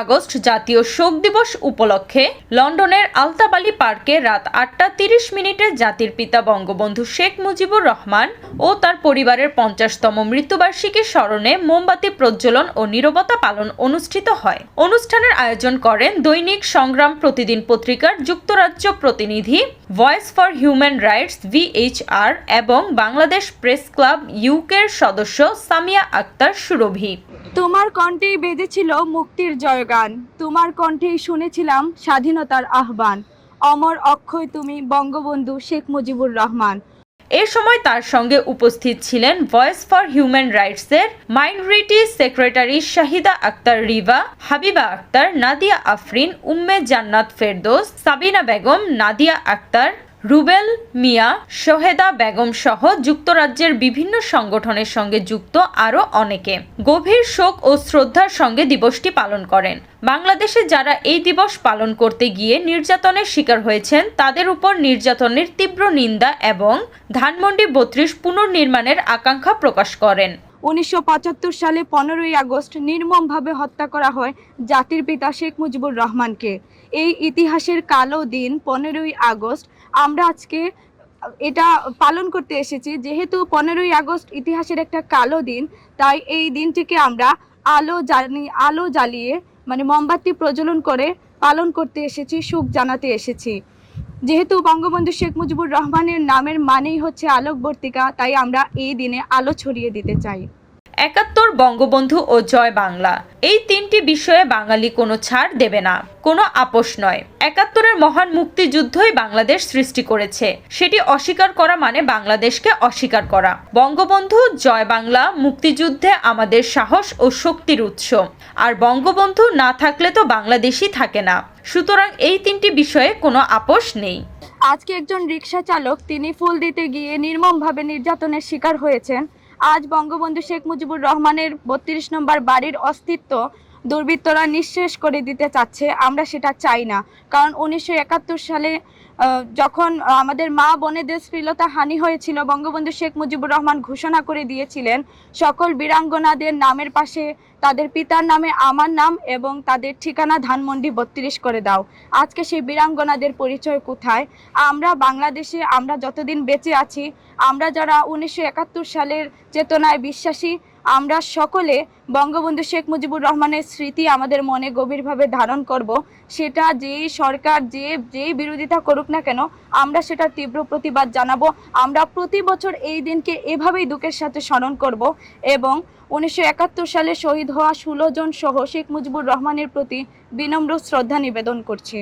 August জাতীয় শোক দিবস উপলক্ষে লন্ডনের আলতাবালি পার্কে রাত আটটা তিরিশ মিনিটে জাতির পিতা বঙ্গবন্ধু শেখ মুজিবুর রহমান ও তার পরিবারের পঞ্চাশতম মৃত্যুবার্ষিকীর স্মরণে মোমবাতি প্রজ্বলন ও নীরবতা পালন অনুষ্ঠিত হয়। অনুষ্ঠানের আয়োজন করেন দৈনিক সংগ্রাম প্রতিদিন পত্রিকার যুক্তরাজ্য প্রতিনিধি, voice for human rights, VHR এবং বাংলাদেশ প্রেস ক্লাব ইউকের সদস্য সামিয়া আক্তার সুরভি। তোমার কণ্ঠেই বেজেছিল মুক্তির জয়গান। তোমার কণ্ঠেই শুনেছিলাম স্বাধীনতার আহ্বান। অমর অক্ষয় তুমি, বঙ্গবন্ধু শেখ মুজিবুর রহমান। এ সময় তার সঙ্গে উপস্থিত ছিলেন ভয়েস ফর হিউম্যান রাইটসের মাইনরিটি সেক্রেটারি শাহিদা আক্তার রিভা হাবিবা আক্তার নাদিয়া আফরিন, উম্মে জান্নাত ফেরদোস, সাবিনা বেগম, নাদিয়া আক্তার রুবেল, মিয়া শহেদা বেগম সহ যুক্তরাজ্যের বিভিন্ন সংগঠনের সঙ্গে যুক্ত আরও অনেকে। গভীর শোক ও শ্রদ্ধার সঙ্গে দিবসটি পালন করেন। বাংলাদেশে যারা এই দিবস পালন করতে গিয়ে নির্যাতনের শিকার হয়েছেন, তাদের উপর নির্যাতনের তীব্র নিন্দা এবং ধানমন্ডি বত্রিশ পুনর্নির্মাণের আকাঙ্ক্ষা প্রকাশ করেন। উনিশশো পঁচাত্তর সালে পনেরোই আগস্ট নির্মমভাবে হত্যা করা হয় জাতির পিতা শেখ মুজিবুর রহমানকে। এই ইতিহাসের কালো দিন পনেরোই আগস্ট আমরা আজকে, এটা পালন করতে এসেছি। যেহেতু পনেরোই আগস্ট ইতিহাসের একটা কালো দিন, তাই এই দিনটিকে আমরা আলো জ্বালি, আলো জ্বালিয়ে মানে মোমবাতি প্রজ্বলন করে পালন করতে এসেছি, সুখ জানাতে এসেছি। যেহেতু বঙ্গবন্ধু শেখ মুজিবুর রহমানের নামের মানেই হচ্ছে আলোকবর্তিকা, তাই আমরা এই দিনে আলো ছড়িয়ে দিতে চাই। একাত্তর বঙ্গবন্ধু ও জয় বাংলা। এই তিনটি বিষয়ে বাঙালি কোনো ছাড় দেবে না, কোনো আপোষ নয়। একাত্তরের মহান মুক্তিযুদ্ধই বাংলাদেশ সৃষ্টি করেছে। সেটি অস্বীকার করা মানে বাংলাদেশকে অস্বীকার করা। বঙ্গবন্ধু, জয় বাংলা মুক্তিযুদ্ধে আমাদের সাহস ও শক্তির উৎস। আর বঙ্গবন্ধু না থাকলে তো বাংলাদেশই থাকে না। সুতরাং এই তিনটি বিষয়ে কোনো আপোষ নেই। আজকে একজন রিক্সা চালক, তিনি ফুল দিতে গিয়ে নির্মমভাবে নির্যাতনের শিকার হয়েছেন। আজ বঙ্গবন্ধু শেখ মুজিবুর রহমানের বত্রিশ নম্বর বাড়ির অস্তিত্ব দুর্বৃত্তরা নিঃশেষ করে দিতে চাচ্ছে, আমরা সেটা চাই না। কারণ উনিশশো একাত্তর সালে যখন আমাদের মা বোনেদের শ্লীলতা হানি হয়েছিল, বঙ্গবন্ধু শেখ মুজিবুর রহমান ঘোষণা করে দিয়েছিলেন, সকল বীরাঙ্গনাদের নামের পাশে তাদের পিতার নামে আমার নাম এবং তাদের ঠিকানা ধানমন্ডি বত্রিশ করে দাও। আজকে সেই বীরাঙ্গনাদের পরিচয় কোথায়? আমরা বাংলাদেশে, আমরা যতদিন বেঁচে আছি, আমরা যারা উনিশশো একাত্তর সালের চেতনায় বিশ্বাসী আমরা সকলে বঙ্গবন্ধু শেখ মুজিবুর রহমানের স্মৃতি আমাদের মনে গভীরভাবে ধারণ করব। সেটা যেই সরকার যে যেই বিরোধিতা করুক না কেন, আমরা সেটার তীব্র প্রতিবাদ জানাব। আমরা প্রতি বছর এই দিনকে এভাবেই দুঃখের সাথে স্মরণ করব এবং উনিশশো একাত্তর সালে শহীদ হওয়া ষোলো জন সহ শেখ মুজিবুর রহমানের প্রতি বিনম্র শ্রদ্ধা নিবেদন করছি।